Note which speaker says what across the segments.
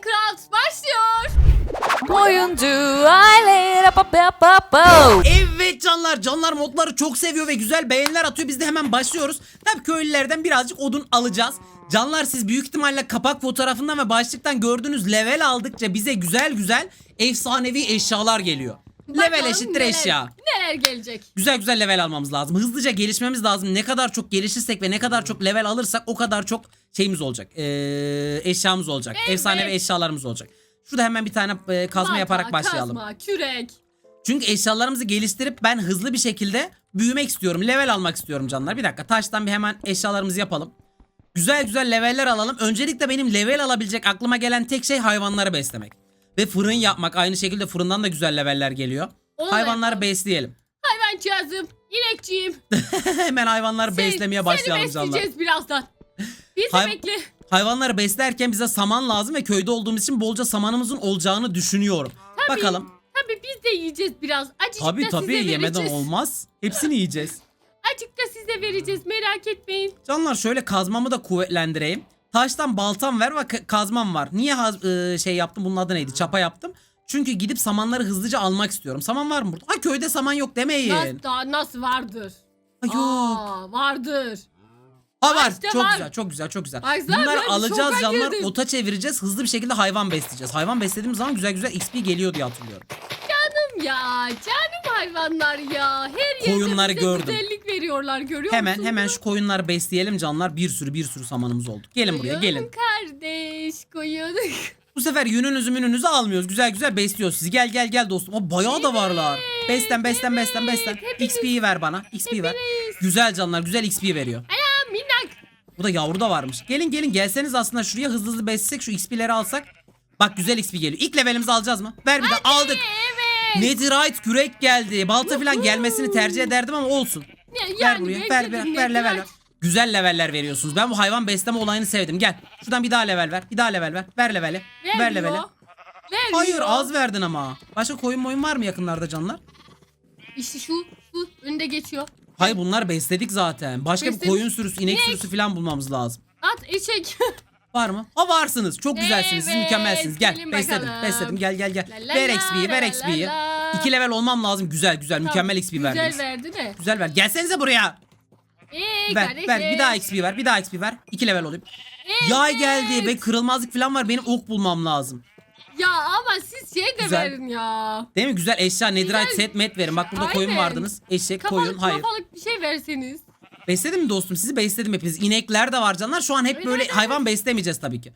Speaker 1: Minecraft başlıyor.
Speaker 2: Oyuncu aile pa pa pa pa.
Speaker 3: Evet canlar canlar modları çok seviyor ve güzel beğeniler atıyor biz de hemen başlıyoruz. Tabii köylülerden birazcık odun alacağız. Canlar siz büyük ihtimalle kapak fotoğrafından ve başlıktan gördüğünüz level aldıkça bize güzel güzel efsanevi eşyalar geliyor. Level
Speaker 1: Bakalım
Speaker 3: eşittir
Speaker 1: neler-
Speaker 3: eşya.
Speaker 1: Neler gelecek?
Speaker 3: Güzel güzel level almamız lazım. Hızlıca gelişmemiz lazım. Ne kadar çok gelişirsek ve ne kadar çok level alırsak o kadar çok şeyimiz olacak. Ee, eşyamız olacak.
Speaker 1: Evet.
Speaker 3: Efsanevi eşyalarımız olacak. Şurada hemen bir tane e, kazma
Speaker 1: Balta,
Speaker 3: yaparak başlayalım.
Speaker 1: Kazma, kürek.
Speaker 3: Çünkü eşyalarımızı geliştirip ben hızlı bir şekilde büyümek istiyorum. Level almak istiyorum canlar. Bir dakika taştan bir hemen eşyalarımızı yapalım. Güzel güzel leveller alalım. Öncelikle benim level alabilecek aklıma gelen tek şey hayvanları beslemek. Ve fırın yapmak. Aynı şekilde fırından da güzel leveller geliyor.
Speaker 1: Onu
Speaker 3: hayvanları
Speaker 1: yapalım.
Speaker 3: besleyelim.
Speaker 1: Hayvancağızım, inekçiğim.
Speaker 3: hemen hayvanları
Speaker 1: Sen-
Speaker 3: beslemeye başlayalım
Speaker 1: Seni
Speaker 3: canlar.
Speaker 1: besleyeceğiz birazdan. Bizi
Speaker 3: Hay-
Speaker 1: bekle.
Speaker 3: Hayvanları beslerken bize saman lazım ve köyde olduğumuz için bolca samanımızın olacağını düşünüyorum. Bakalım.
Speaker 1: Tabii biz de yiyeceğiz biraz. Acıcık
Speaker 3: Tabii
Speaker 1: da
Speaker 3: tabii
Speaker 1: size
Speaker 3: yemeden
Speaker 1: vereceğiz.
Speaker 3: olmaz. Hepsini yiyeceğiz.
Speaker 1: Acık da size vereceğiz merak etmeyin.
Speaker 3: Canlar şöyle kazmamı da kuvvetlendireyim. Taştan baltam ver ve ka- kazmam var. Niye ıı, şey yaptım bunun adı neydi? Çapa yaptım. Çünkü gidip samanları hızlıca almak istiyorum. Saman var mı burada? Ha köyde saman yok demeyin.
Speaker 1: Nasıl, nasıl vardır?
Speaker 3: Ha, yok.
Speaker 1: Aa, vardır.
Speaker 3: Ha var.
Speaker 1: işte
Speaker 3: çok
Speaker 1: var.
Speaker 3: güzel, çok güzel, çok güzel.
Speaker 1: Baksana,
Speaker 3: Bunları alacağız canlar.
Speaker 1: girdim.
Speaker 3: Ota çevireceğiz. Hızlı bir şekilde hayvan besleyeceğiz. Hayvan beslediğimiz zaman güzel güzel XP geliyor diye hatırlıyorum.
Speaker 1: Canım ya canım hayvanlar ya. Her yerde
Speaker 3: Koyunları
Speaker 1: bize
Speaker 3: gördüm.
Speaker 1: güzellik veriyorlar görüyor
Speaker 3: Hemen
Speaker 1: musun?
Speaker 3: hemen şu koyunları besleyelim canlar. Bir sürü bir sürü samanımız oldu. Gelin buraya
Speaker 1: Koyun
Speaker 3: gelin.
Speaker 1: kardeş koyun.
Speaker 3: Bu sefer yününüzü mününüzü almıyoruz. Güzel güzel besliyoruz sizi. Gel gel gel dostum. O bayağı da varlar. Beslen beslen beslen beslen.
Speaker 1: hepiniz-
Speaker 3: XP'yi ver bana. XP ver. Güzel canlar güzel XP veriyor.
Speaker 1: Aa, minnak.
Speaker 3: Bu da yavru da varmış. Gelin gelin gelseniz aslında şuraya hızlı hızlı beslesek şu XP'leri alsak. Bak güzel XP geliyor. İlk levelimizi alacağız mı? Ver bir de aldık.
Speaker 1: Evet.
Speaker 3: Netherite kürek geldi. Balta falan gelmesini tercih ederdim ama olsun.
Speaker 1: Ya-
Speaker 3: Ver
Speaker 1: yani
Speaker 3: buraya. Ver ver ver level ver. Güzel leveller veriyorsunuz. Ben bu hayvan besleme olayını sevdim. Gel. Şuradan bir daha level ver. Bir daha level ver. Ver leveli. Ver
Speaker 1: Vermiyor.
Speaker 3: leveli.
Speaker 1: Vermiyor.
Speaker 3: Hayır az verdin ama. Başka koyun moyun var mı yakınlarda canlar?
Speaker 1: İşte şu şu önde geçiyor.
Speaker 3: Hayır bunlar besledik zaten. Başka bir
Speaker 1: Besledik.
Speaker 3: koyun sürüsü, inek
Speaker 1: İnek.
Speaker 3: sürüsü falan bulmamız lazım.
Speaker 1: At eşek.
Speaker 3: Var mı? Ha varsınız. Çok güzelsiniz. Siz
Speaker 1: Evet,
Speaker 3: mükemmelsiniz. Gel.
Speaker 1: gelin
Speaker 3: Besledim.
Speaker 1: bakalım.
Speaker 3: Besledim. Gel gel gel.
Speaker 1: La la
Speaker 3: ver
Speaker 1: la,
Speaker 3: XP'yi, ver
Speaker 1: la
Speaker 3: XP'yi.
Speaker 1: la la.
Speaker 3: İki level olmam lazım. Güzel güzel. Mükemmel XP
Speaker 1: Güzel
Speaker 3: verdiniz.
Speaker 1: verdi de.
Speaker 3: Güzel ver. Gelsenize buraya.
Speaker 1: Ee,
Speaker 3: Ver
Speaker 1: kardeşim.
Speaker 3: ver. Bir daha XP ver. Bir daha XP ver. İki level olayım. Yay geldi ve kırılmazlık falan var. Benim ok bulmam lazım.
Speaker 1: Ya ama siz şey de
Speaker 3: Güzel.
Speaker 1: verin ya.
Speaker 3: Değil mi? Güzel eşya. Netherite
Speaker 1: Güzel.
Speaker 3: set met verin. Bak burada koyun
Speaker 1: Aynen.
Speaker 3: vardınız. Eşek,
Speaker 1: Kafalık
Speaker 3: koyun. Hayır.
Speaker 1: kafalık bir şey verseniz.
Speaker 3: Besledim mi dostum? Sizi besledim hepiniz. İnekler de var canlar. Şu an hep böyle hayvan beslemeyeceğiz tabii ki.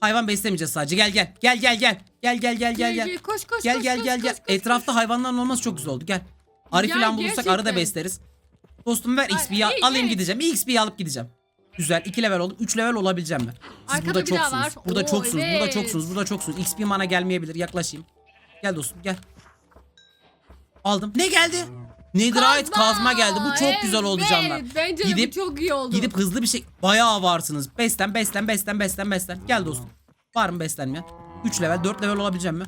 Speaker 3: Hayvan beslemeyeceğiz sadece. Gel gel. Gel gel gel. Gel gel gel gel gel.
Speaker 1: Koş koş
Speaker 3: Gel
Speaker 1: koş,
Speaker 3: gel
Speaker 1: koş,
Speaker 3: gel
Speaker 1: koş,
Speaker 3: gel.
Speaker 1: koş,
Speaker 3: Etrafta
Speaker 1: koş.
Speaker 3: hayvanların olması çok güzel oldu. Gel. Arı
Speaker 1: Ya,
Speaker 3: falan bulursak arı da
Speaker 1: gerçekten.
Speaker 3: besleriz. Dostum ver
Speaker 1: Ay,
Speaker 3: XP'yi
Speaker 1: iyi,
Speaker 3: alayım
Speaker 1: iyi.
Speaker 3: gideceğim. XP'yi alıp gideceğim. Güzel. 2 level oldum. 3 level olabileceğim ben. Siz
Speaker 1: Arkada
Speaker 3: burada
Speaker 1: bir daha
Speaker 3: çoksunuz.
Speaker 1: var.
Speaker 3: Burada
Speaker 1: Oo,
Speaker 3: çoksunuz. Burada
Speaker 1: evet.
Speaker 3: çoksunuz. Burada çoksunuz. XP bana gelmeyebilir. Yaklaşayım. Gel dostum gel. Aldım. Ne geldi? Netherite kazma geldi. Bu çok güzel oldu
Speaker 1: Evet,
Speaker 3: canlar.
Speaker 1: Bence de
Speaker 3: Gidip-
Speaker 1: bu çok iyi oldu.
Speaker 3: Gidip hızlı bir şey bayağı varsınız. Beslen beslen beslen beslen beslen. Gel dostum. Var mı beslenmeyen? 3 level 4 level olabileceğim mi?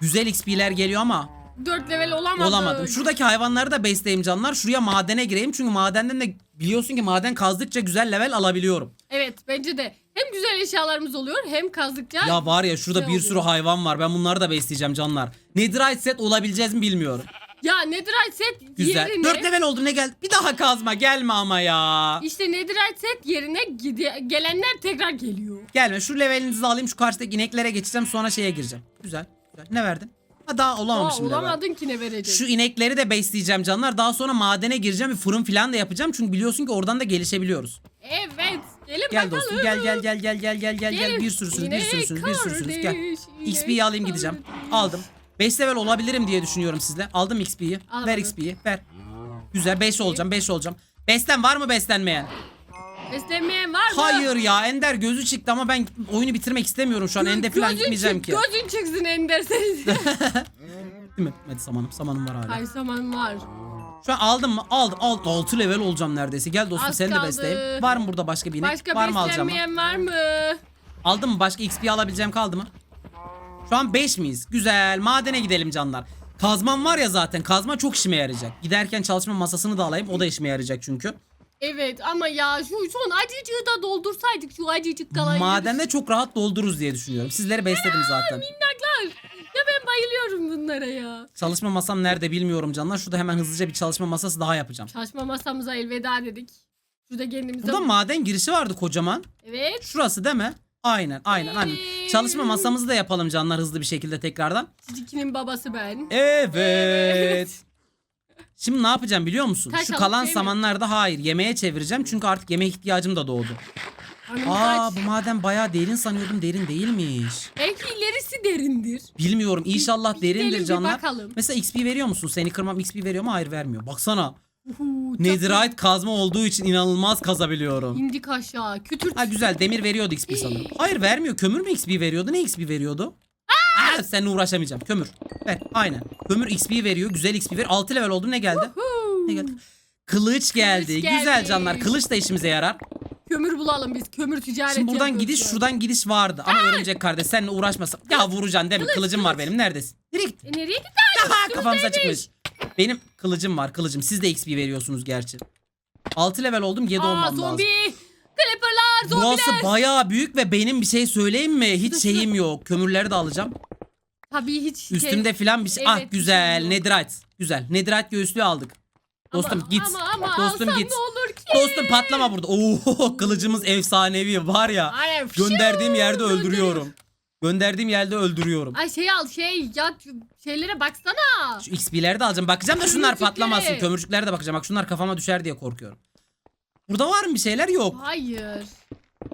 Speaker 3: Güzel XP'ler geliyor ama
Speaker 1: 4 level olamadık.
Speaker 3: olamadım. Şuradaki hayvanları da besleyeyim canlar. Şuraya madene gireyim. Çünkü madenden de biliyorsun ki maden kazdıkça güzel level alabiliyorum.
Speaker 1: Evet bence de. Hem güzel eşyalarımız oluyor hem kazdıkça.
Speaker 3: Ya var ya şurada
Speaker 1: Ne
Speaker 3: bir
Speaker 1: oluyor?
Speaker 3: sürü hayvan var. Ben bunları da besleyeceğim canlar. Netherite set olabileceğiz mi bilmiyorum.
Speaker 1: Ya Netherite set
Speaker 3: Güzel.
Speaker 1: yerine.
Speaker 3: 4 level oldum ne geldi? Bir daha kazma gelme ama ya.
Speaker 1: İşte Netherite set yerine gide- gelenler tekrar geliyor.
Speaker 3: Gelme şu levelinizi alayım şu karşıdaki ineklere geçeceğim sonra şeye gireceğim. Güzel. güzel. Ne verdin? Ha daha
Speaker 1: Aa,
Speaker 3: olamamışım level.
Speaker 1: olamadın ki ne verecek.
Speaker 3: Şu inekleri de besleyeceğim canlar. Daha sonra madene gireceğim bir fırın falan da yapacağım. Çünkü biliyorsun ki oradan da gelişebiliyoruz.
Speaker 1: Evet. Gelin
Speaker 3: Gel
Speaker 1: bakalım.
Speaker 3: dostum gel gel gel gel gel gel gel gel. Bir sürüsünüz bir sürüsünüz bir sürüsünüz gel. XP'yi alayım gideceğim. Aldım. 5 level olabilirim diye düşünüyorum sizle. Aldım XP'yi. Ver
Speaker 1: Almadın.
Speaker 3: XP'yi ver. Güzel 5 olacağım 5 olacağım. Beslen var mı beslenmeyen?
Speaker 1: Beslenmeyen var mı?
Speaker 3: Hayır ya Ender gözü çıktı ama ben oyunu bitirmek istemiyorum şu an. Ende falan
Speaker 1: Gözün
Speaker 3: gitmeyeceğim
Speaker 1: çık-
Speaker 3: ki.
Speaker 1: Gözün çıksın Ender senin.
Speaker 3: Değil mi? Hadi samanım. Samanım var hala.
Speaker 1: Ay zaman var.
Speaker 3: Şu an aldım mı? Aldım. Alt, 6 level olacam neredeyse. Gel dostum
Speaker 1: Az
Speaker 3: seni de
Speaker 1: kaldı.
Speaker 3: besleyeyim. Var mı burada başka bir inek?
Speaker 1: Başka
Speaker 3: var mı alacağım?
Speaker 1: beslenmeyen var mı?
Speaker 3: Aldım mı? Başka XP alabileceğim kaldı mı? Şu an 5 miyiz? Güzel. Madene gidelim canlar. Kazmam var ya zaten. Kazma çok işime yarayacak. Giderken çalışma masasını da alayım. O da işime yarayacak çünkü.
Speaker 1: Evet ama ya şu son acıcığı da doldursaydık şu acıcık kalan
Speaker 3: Madende çok rahat doldururuz diye düşünüyorum. Sizleri besledim zaten.
Speaker 1: minnaklar. Ya ben bayılıyorum bunlara ya.
Speaker 3: Çalışma masam nerede bilmiyorum canlar. Şurada hemen hızlıca bir çalışma masası daha yapacağım.
Speaker 1: Çalışma masamıza elveda dedik. Şurada kendimize...
Speaker 3: Burada maden girişi vardı kocaman.
Speaker 1: Evet.
Speaker 3: Şurası değil mi? Aynen aynen aynen. Çalışma masamızı da yapalım canlar hızlı bir şekilde tekrardan.
Speaker 1: Cicikinin babası ben.
Speaker 3: Evet. Şimdi ne yapacağım biliyor musun?
Speaker 1: Taş
Speaker 3: Şu
Speaker 1: alıp
Speaker 3: kalan
Speaker 1: şey mi?
Speaker 3: zamanlarda hayır yemeğe çevireceğim. Çünkü artık yemeğe ihtiyacım da doğdu. Aa
Speaker 1: kaç.
Speaker 3: bu maden bayağı derin sanıyordum derin değilmiş.
Speaker 1: Belki ilerisi derindir.
Speaker 3: Bilmiyorum inşallah
Speaker 1: Bir
Speaker 3: derindir
Speaker 1: gidelim bir
Speaker 3: canlar.
Speaker 1: bakalım.
Speaker 3: Mesela XP veriyor musun? Seni kırmam XP veriyor mu? Hayır vermiyor. Baksana.
Speaker 1: Uhu, çok
Speaker 3: Netherite kazma olduğu için inanılmaz kazabiliyorum.
Speaker 1: İndik aşağı. Kütürt.
Speaker 3: Ha güzel demir veriyordu XP sanırım. Hayır vermiyor. Kömür mü XP veriyordu? Ne XP veriyordu? Aa, seninle uğraşamayacağım. Kömür. Ver aynen. Kömür XP veriyor. Güzel XP ver. 6 level oldum ne geldi? Ne geldi? Kılıç geldi.
Speaker 1: Kılıç geldi.
Speaker 3: Güzel canlar. Kılıç da işimize yarar.
Speaker 1: Kömür bulalım biz. Kömür ticareti
Speaker 3: Şimdi buradan
Speaker 1: yapıyoruz
Speaker 3: gidiş
Speaker 1: şu an.
Speaker 3: şuradan gidiş vardı. Ama örümcek kardeş seninle uğraşmasam. Ya vuracaksın değil mi? Kılıcım var benim. Neredesin? Nereye gittin?
Speaker 1: E, nereye gitti?
Speaker 3: Aha, kafamıza çıkmış. Benim kılıcım var kılıcım. Siz de XP veriyorsunuz gerçi. 6 level oldum 7
Speaker 1: Aa
Speaker 3: olmam
Speaker 1: zombi.
Speaker 3: lazım.
Speaker 1: Creeper'lar zombiler.
Speaker 3: Burası bayağı büyük ve benim bir şey söyleyeyim mi? Hiç şeyim yok. Kömürleri de alacağım.
Speaker 1: Tabii hiç şey-
Speaker 3: Üstümde filan bir şey.
Speaker 1: Evet,
Speaker 3: ah güzel.
Speaker 1: şey
Speaker 3: Netherite. Güzel. Netherite göğüslüğü aldık. Dostum
Speaker 1: ama,
Speaker 3: git.
Speaker 1: Ama ama
Speaker 3: Dostum
Speaker 1: alsam
Speaker 3: git.
Speaker 1: ne olur ki?
Speaker 3: Dostum patlama burada. Oo kılıcımız efsanevi var ya.
Speaker 1: Ay, fışıu,
Speaker 3: Gönderdiğim yerde öldürüyorum. Gönderdiğim yerde öldürüyorum.
Speaker 1: Ay şey al şey ya şeylere baksana.
Speaker 3: Şu XP'leri de alacağım. Bakacağım da şunlar patlamasın. Kömürcüklere de bakacağım. Bak şunlar kafama düşer diye korkuyorum. Burada var mı bir şeyler? Yok.
Speaker 1: Hayır.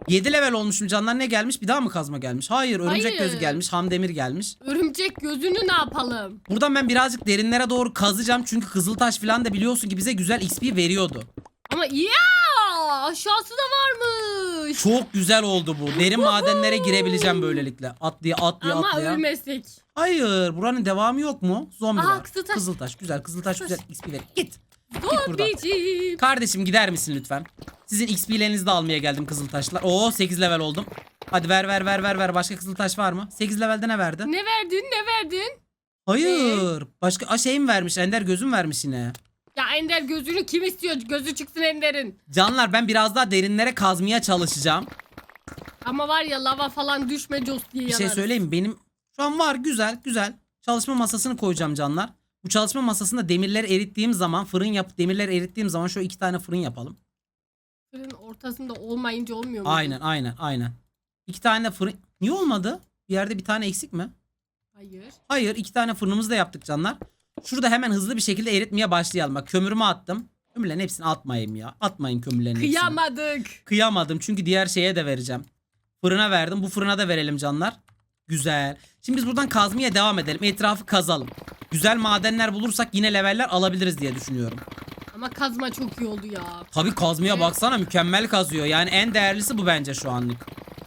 Speaker 3: 7 level olmuşum canlar ne gelmiş? Bir daha mı kazma gelmiş? Hayır örümcek
Speaker 1: Hayır.
Speaker 3: gözü gelmiş. Ham demir gelmiş.
Speaker 1: Örümcek gözünü ne yapalım?
Speaker 3: Buradan ben birazcık derinlere doğru kazacağım. Çünkü Kızıltaş falan da biliyorsun ki bize güzel XP veriyordu.
Speaker 1: Ama iyi ya aşağısı da varmış.
Speaker 3: Çok güzel oldu bu. Derin madenlere girebileceğim böylelikle. Atlaya atlaya
Speaker 1: Ama
Speaker 3: atlaya.
Speaker 1: ölmesek.
Speaker 3: Hayır buranın devamı yok mu? Zombi
Speaker 1: Aha,
Speaker 3: var.
Speaker 1: Kızıltaş.
Speaker 3: Kızıltaş güzel. Kızıltaş güzel XP ver. Git. buradan.
Speaker 1: Zombicim.
Speaker 3: Kardeşim gider misin lütfen? Sizin XP'lerinizi de almaya geldim Kızıltaşlar. Oo 8 level oldum. Hadi ver ver ver ver ver. Başka Kızıltaş var mı? 8 levelde ne verdi?
Speaker 1: Ne verdin ne verdin?
Speaker 3: Hayır. Başka a, şey mi vermiş? Ender gözüm vermiş yine.
Speaker 1: Ender gözünü kim istiyor? Gözü çıksın Ender'in.
Speaker 3: Canlar ben biraz daha derinlere kazmaya çalışacağım.
Speaker 1: Ama var ya lava falan düşme Jos diye
Speaker 3: Bir şey
Speaker 1: yanarız.
Speaker 3: söyleyeyim mi? Benim şu an var güzel güzel. Çalışma masasını koyacağım canlar. Bu çalışma masasında demirleri erittiğim zaman fırın yap demirleri erittiğim zaman şu iki tane fırın yapalım.
Speaker 1: Fırın ortasında olmayınca olmuyor mu?
Speaker 3: Aynen aynen aynen. İki tane fırın. Niye olmadı? Bir yerde bir tane eksik mi?
Speaker 1: Hayır.
Speaker 3: Hayır iki tane fırınımızı da yaptık canlar. Şurada hemen hızlı bir şekilde eritmeye başlayalım. Bak kömürümü attım. Kömürlerin hepsini atmayayım ya. Atmayın kömürlerin hepsini.
Speaker 1: Kıyamadık.
Speaker 3: Kıyamadım çünkü diğer şeye de vereceğim. Fırına verdim. Bu fırına da verelim canlar. Güzel. Şimdi biz buradan kazmaya devam edelim. Etrafı kazalım. Güzel madenler bulursak yine leveller alabiliriz diye düşünüyorum.
Speaker 1: Ama kazma çok iyi oldu ya.
Speaker 3: Tabii kazmaya
Speaker 1: Evet.
Speaker 3: baksana mükemmel kazıyor. Yani en değerlisi bu bence şu anlık.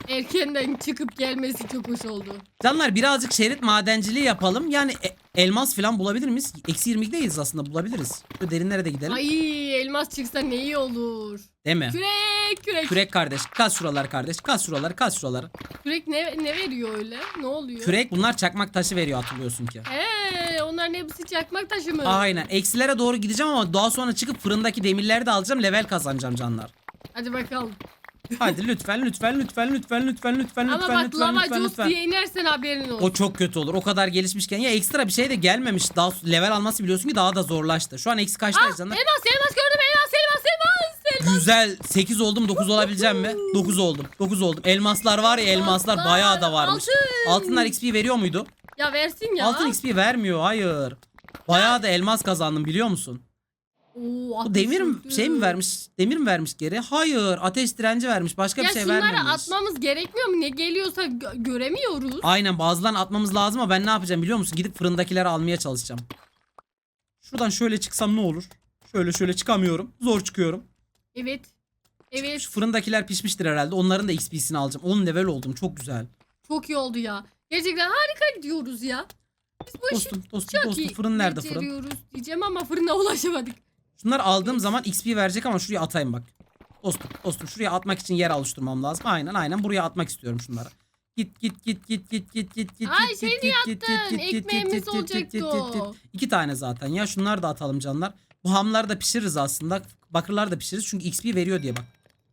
Speaker 1: Erkenden çıkıp gelmesi çok hoş oldu.
Speaker 3: Canlar birazcık şerit madenciliği yapalım. Yani e- elmas falan bulabilir miyiz? Eksi 22'deyiz aslında bulabiliriz. Şöyle derinlere de gidelim.
Speaker 1: Ay elmas çıksa ne iyi olur.
Speaker 3: Değil mi?
Speaker 1: Kürek kürek.
Speaker 3: Kürek kardeş. Kaz şuraları kardeş. Kaz şuraları kaz şuraları.
Speaker 1: Kürek ne, ne veriyor öyle? Ne oluyor?
Speaker 3: Kürek bunlar çakmak taşı veriyor hatırlıyorsun ki.
Speaker 1: Eee onların hepsi çakmak taşı mı?
Speaker 3: Aynen. Eksilere doğru gideceğim ama daha sonra çıkıp fırındaki demirleri de alacağım. Level kazanacağım canlar.
Speaker 1: Hadi bakalım.
Speaker 3: Hadi lütfen lütfen lütfen lütfen lütfen lütfen
Speaker 1: Ama
Speaker 3: lütfen
Speaker 1: bak
Speaker 3: lütfen
Speaker 1: lava
Speaker 3: lütfen lütfen.
Speaker 1: diye inersen haberin olsun.
Speaker 3: O çok kötü olur. O kadar gelişmişken ya ekstra bir şey de gelmemiş. Daha level alması biliyorsun ki daha da zorlaştı. Şu an eksi kaçtayız canlar?
Speaker 1: elmas elmas gördüm elmas elmas elmas elmas.
Speaker 3: Güzel. 8 oldum 9 olabileceğim mi? 9 oldum. 9 oldum. Elmaslar var ya elmaslar
Speaker 1: Elmaslar,
Speaker 3: bayağı da varmış.
Speaker 1: altın.
Speaker 3: Altınlar XP veriyor muydu?
Speaker 1: Ya versin ya.
Speaker 3: Altın XP vermiyor. Hayır. Bayağı da elmas kazandım biliyor musun?
Speaker 1: Oo, ateş
Speaker 3: demir mi
Speaker 1: öldü.
Speaker 3: şey mi vermiş? Demir mi vermiş geri? Hayır. Ateş direnci vermiş. Başka bir şey
Speaker 1: şunları
Speaker 3: vermemiş.
Speaker 1: atmamız gerekmiyor mu? Ne geliyorsa gö- göremiyoruz.
Speaker 3: Aynen bazılarını atmamız lazım ama ben ne yapacağım biliyor musun? Gidip fırındakileri almaya çalışacağım. Şuradan şöyle çıksam ne olur? Şöyle şöyle çıkamıyorum. Zor çıkıyorum.
Speaker 1: Evet. Evet.
Speaker 3: Şu fırındakiler pişmiştir herhalde. Onların da XP'sini alacağım. 10 level oldum. Çok güzel.
Speaker 1: Çok iyi oldu ya. Gerçekten harika gidiyoruz ya. Biz bu işi
Speaker 3: Dostum, dostum,
Speaker 1: çok
Speaker 3: dostum.
Speaker 1: iyi
Speaker 3: Fırın nerede fırın?
Speaker 1: beceriyoruz diyeceğim ama fırına ulaşamadık.
Speaker 3: Şunları aldığım zaman XP verecek ama şuraya atayım bak. Dostum, dostum şuraya atmak için yer oluşturmam lazım. Aynen aynen buraya atmak istiyorum şunları. Git git git git git git git git
Speaker 1: Ay,
Speaker 3: git
Speaker 1: şey
Speaker 3: git git git git git
Speaker 1: Ekmeğimiz
Speaker 3: git git git git git.
Speaker 1: o.
Speaker 3: İki tane zaten ya şunları da atalım canlar. Bu hamları da pişiririz aslında. Bakırlar da pişiririz çünkü XP veriyor diye bak.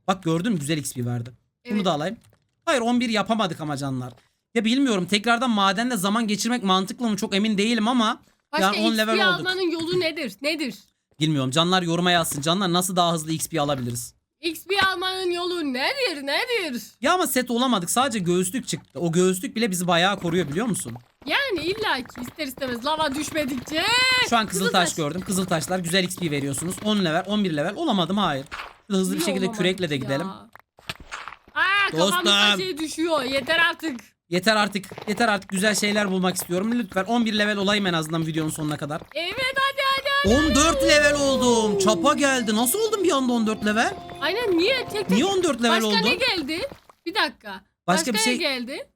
Speaker 3: Bak gördün mü güzel XP verdi. Bunu
Speaker 1: Evet.
Speaker 3: da alayım. Hayır 11 yapamadık ama canlar. Ya bilmiyorum tekrardan madende zaman geçirmek mantıklı mı çok emin değilim ama
Speaker 1: Başka
Speaker 3: yani 10
Speaker 1: XP
Speaker 3: level olduk.
Speaker 1: almanın yolu nedir? Nedir?
Speaker 3: Bilmiyorum canlar yoruma yazsın. Canlar nasıl daha hızlı XP alabiliriz?
Speaker 1: XP almanın yolu nedir? Nedir?
Speaker 3: Ya ama set olamadık. Sadece göğüslük çıktı. O göğüslük bile bizi bayağı koruyor biliyor musun?
Speaker 1: Yani illa ki ister istemez lava düşmedikçe.
Speaker 3: Şu an kızıltaş
Speaker 1: Kızıltaş.
Speaker 3: gördüm. Kızıltaşlar güzel XP veriyorsunuz. 10 level, 11 level. Olamadım hayır. Hızlı bir
Speaker 1: Niye
Speaker 3: şekilde
Speaker 1: olamadık
Speaker 3: kürekle de
Speaker 1: ya?
Speaker 3: gidelim.
Speaker 1: Aa kafamızda
Speaker 3: Dostum.
Speaker 1: şey düşüyor. Yeter artık.
Speaker 3: Yeter artık. Yeter artık güzel şeyler bulmak istiyorum. Lütfen 11 level olayım en azından videonun sonuna kadar.
Speaker 1: Evet hadi.
Speaker 3: 14 level oldum. Çapa geldi. Nasıl oldum bir anda 14 level?
Speaker 1: Aynen niye tek tek?
Speaker 3: Niye 14 level
Speaker 1: Başka
Speaker 3: oldum?
Speaker 1: ne geldi? Bir dakika.
Speaker 3: Başka bir
Speaker 1: ne
Speaker 3: şey-
Speaker 1: geldi?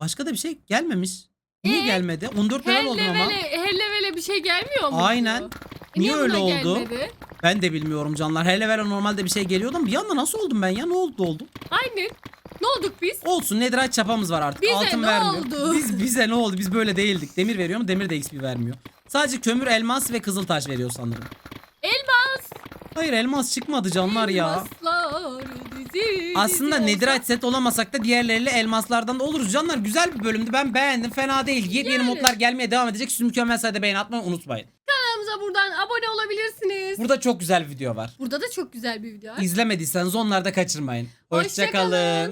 Speaker 3: Başka da bir şey gelmemiş. Niye
Speaker 1: Ee,
Speaker 3: gelmedi? 14
Speaker 1: Her
Speaker 3: level oldum ama.
Speaker 1: levele, her levele bir şey gelmiyor mu?
Speaker 3: Aynen.
Speaker 1: E
Speaker 3: Niye öyle
Speaker 1: buna
Speaker 3: oldu?
Speaker 1: Gelmedi?
Speaker 3: Ben de bilmiyorum canlar. Her level normalde bir şey geliyordu ama bir anda nasıl oldum ben ya? Ne oldu oldu?
Speaker 1: Aynen. Ne olduk biz?
Speaker 3: Olsun Netherite çapamız var artık.
Speaker 1: Bize
Speaker 3: Altın
Speaker 1: ne
Speaker 3: vermiyor.
Speaker 1: oldu?
Speaker 3: Biz bize ne oldu? Biz böyle değildik. Demir veriyor mu? Demir de XP vermiyor. Sadece kömür, elmas ve kızıltaş veriyor sanırım.
Speaker 1: Elmas.
Speaker 3: Hayır elmas çıkmadı canlar ya.
Speaker 1: Elmaslar dizi
Speaker 3: Aslında
Speaker 1: dizi
Speaker 3: Netherite set olamasak da diğerleriyle elmaslardan da oluruz. Canlar güzel bir bölümdü. Ben beğendim. Fena değil. Yepyeni
Speaker 1: Yani.
Speaker 3: modlar gelmeye devam edecek. Siz mükemmel sayede beğeni atmayı unutmayın.
Speaker 1: Kanalımıza buradan abone olabilirsiniz.
Speaker 3: Burada çok güzel video var.
Speaker 1: Burada da çok güzel bir video var.
Speaker 3: İzlemediyseniz onları da kaçırmayın.
Speaker 1: Hoşça kalın.
Speaker 3: Hoşçakalın.